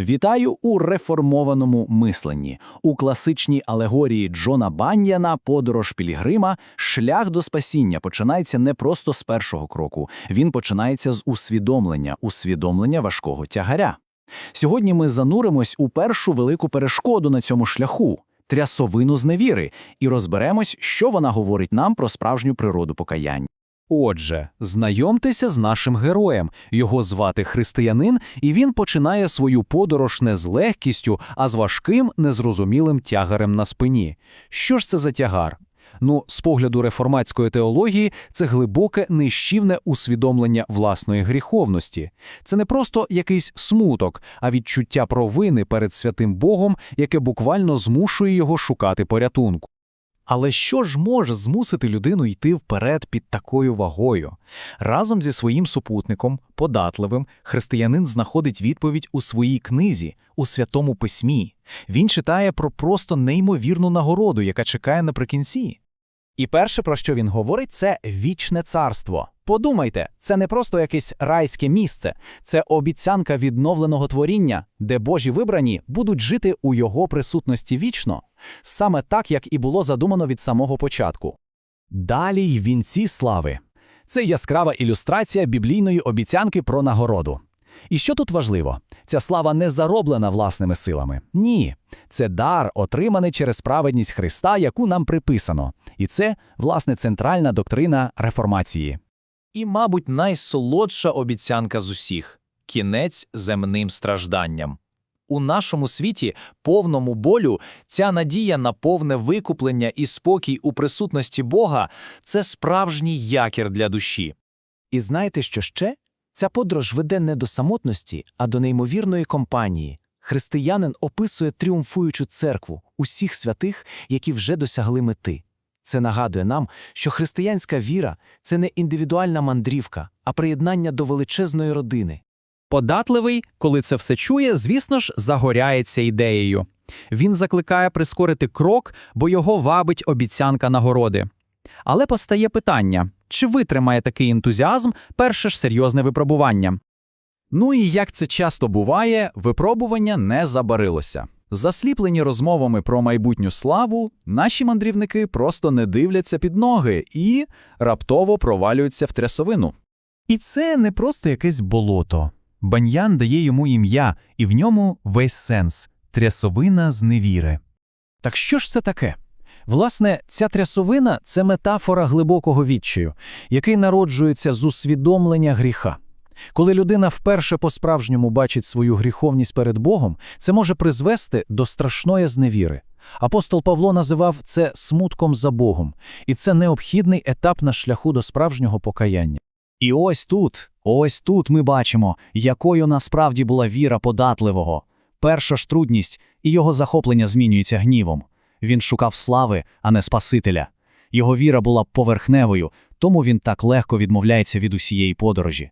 Вітаю у реформованому мисленні. У класичній алегорії Джона Баньяна «Подорож Пілігрима» шлях до спасіння починається не просто з першого кроку. Він починається з усвідомлення, усвідомлення важкого тягаря. Сьогодні ми зануримось у першу велику перешкоду на цьому шляху – трясовину зневіри, і розберемось, що вона говорить нам про справжню природу покаяння. Отже, знайомтеся з нашим героєм. Його звати християнин, і він починає свою подорож не з легкістю, а з важким, незрозумілим тягарем на спині. Що ж це за тягар? Ну, з погляду реформатської теології, це глибоке нищівне усвідомлення власної гріховності. Це не просто якийсь смуток, а відчуття провини перед святим Богом, яке буквально змушує його шукати порятунку. Але що ж може змусити людину йти вперед під такою вагою? Разом зі своїм супутником, податливим, християнин знаходить відповідь у своїй книзі, у святому письмі. Він читає про просто неймовірну нагороду, яка чекає наприкінці. І перше, про що він говорить, це вічне царство. Подумайте, це не просто якесь райське місце, це обіцянка відновленого творіння, де Божі вибрані будуть жити у його присутності вічно, саме так, як і було задумано від самого початку. Далі й вінці слави. Це яскрава ілюстрація біблійної обіцянки про нагороду. І що тут важливо? Ця слава не зароблена власними силами. Ні, це дар, отриманий через праведність Христа, яку нам приписано. І це, власне, центральна доктрина реформації. І, мабуть, найсолодша обіцянка з усіх кінець земним стражданням. У нашому світі, повному болю, ця надія на повне викуплення і спокій у присутності Бога це справжній якір для душі. І знаєте, що ще? Ця подорож веде не до самотності, а до неймовірної компанії. Християнин описує тріумфуючу церкву усіх святих, які вже досягли мети. Це нагадує нам, що християнська віра це не індивідуальна мандрівка, а приєднання до величезної родини. Податливий, коли це все чує, звісно ж, загоряється ідеєю. Він закликає прискорити крок, бо його вабить обіцянка нагороди. Але постає питання, чи витримає такий ентузіазм перше ж серйозне випробування? Ну і як це часто буває, випробування не забарилося. Засліплені розмовами про майбутню славу, наші мандрівники просто не дивляться під ноги і раптово провалюються в трясовину. І це не просто якесь болото. Баньян дає йому ім'я, і в ньому весь сенс трясовина з невіри. Так що ж це таке? Власне, ця трясовина це метафора глибокого відчаю, який народжується з усвідомлення гріха. Коли людина вперше по-справжньому бачить свою гріховність перед Богом, це може призвести до страшної зневіри. Апостол Павло називав це смутком за Богом, і це необхідний етап на шляху до справжнього покаяння. І ось тут, ось тут ми бачимо, якою насправді була віра податливого. Перша ж трудність, і його захоплення змінюється гнівом. Він шукав слави, а не Спасителя. Його віра була поверхневою, тому він так легко відмовляється від усієї подорожі.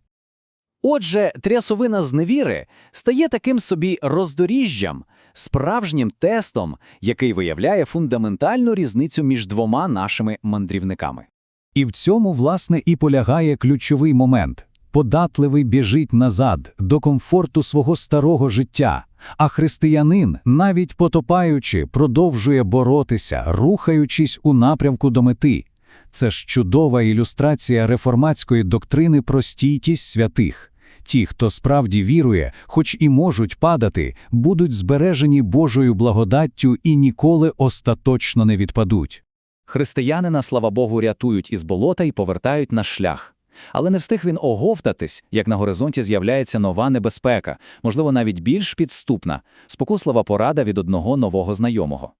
Отже, трясовина зневіри стає таким собі роздоріжжям, справжнім тестом, який виявляє фундаментальну різницю між двома нашими мандрівниками. І в цьому, власне, і полягає ключовий момент. Податливий біжить назад, до комфорту свого старого життя, а християнин, навіть потопаючи, продовжує боротися, рухаючись у напрямку до мети. Це ж чудова ілюстрація реформатської доктрини про стійкість святих. Ті, хто справді вірує, хоч і можуть падати, будуть збережені Божою благодаттю і ніколи остаточно не відпадуть. Християнина, слава Богу, рятують із болота і повертають на шлях. Але не встиг він оговтатись, як на горизонті з'являється нова небезпека, можливо, навіть більш підступна, спокуслива порада від одного нового знайомого.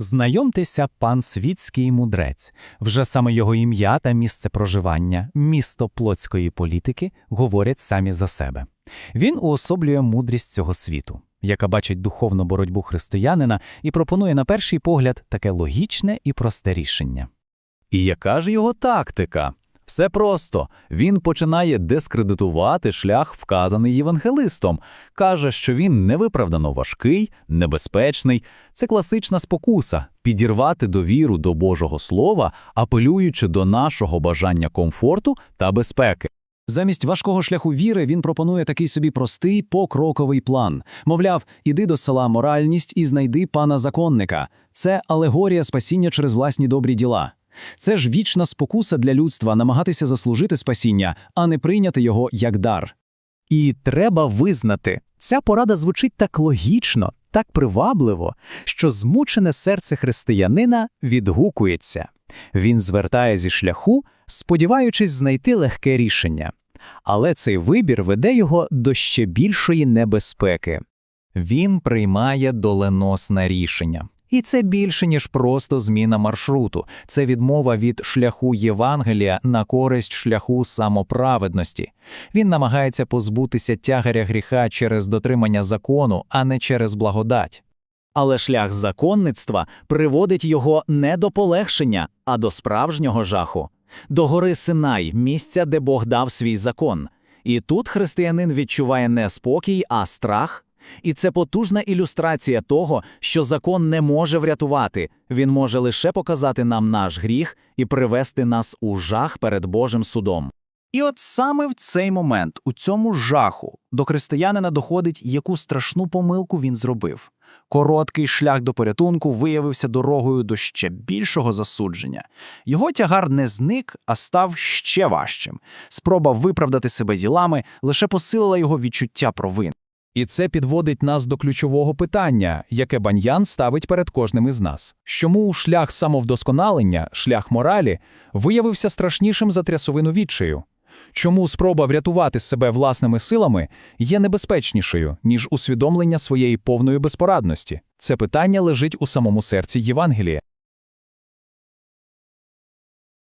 Знайомтеся, пан світський мудрець. Вже саме його ім'я та місце проживання, місто плотської політики, говорять самі за себе. Він уособлює мудрість цього світу, яка бачить духовну боротьбу християнина і пропонує на перший погляд таке логічне і просте рішення. І яка ж його тактика? Все просто. Він починає дискредитувати шлях, вказаний євангелистом. Каже, що він невиправдано важкий, небезпечний. Це класична спокуса підірвати довіру до Божого Слова, апелюючи до нашого бажання комфорту та безпеки. Замість важкого шляху віри він пропонує такий собі простий покроковий план. Мовляв, іди до села моральність і знайди пана законника. Це алегорія спасіння через власні добрі діла. Це ж вічна спокуса для людства намагатися заслужити спасіння, а не прийняти його як дар. І треба визнати, ця порада звучить так логічно, так привабливо, що змучене серце християнина відгукується. Він звертає зі шляху, сподіваючись знайти легке рішення. Але цей вибір веде його до ще більшої небезпеки. Він приймає доленосне рішення. І це більше, ніж просто зміна маршруту. Це відмова від шляху Євангелія на користь шляху самоправедності. Він намагається позбутися тягаря гріха через дотримання закону, а не через благодать. Але шлях законництва приводить його не до полегшення, а до справжнього жаху, до гори Синай, місця, де Бог дав свій закон. І тут християнин відчуває не спокій, а страх. І це потужна ілюстрація того, що закон не може врятувати, він може лише показати нам наш гріх і привести нас у жах перед Божим судом. І от саме в цей момент, у цьому жаху, до християнина доходить, яку страшну помилку він зробив. Короткий шлях до порятунку виявився дорогою до ще більшого засудження. Його тягар не зник, а став ще важчим. Спроба виправдати себе ділами лише посилила його відчуття провин. І це підводить нас до ключового питання, яке Баньян ставить перед кожним із нас. Чому шлях самовдосконалення, шлях моралі, виявився страшнішим за трясовину відчаю? Чому спроба врятувати себе власними силами є небезпечнішою, ніж усвідомлення своєї повної безпорадності? Це питання лежить у самому серці Євангелія.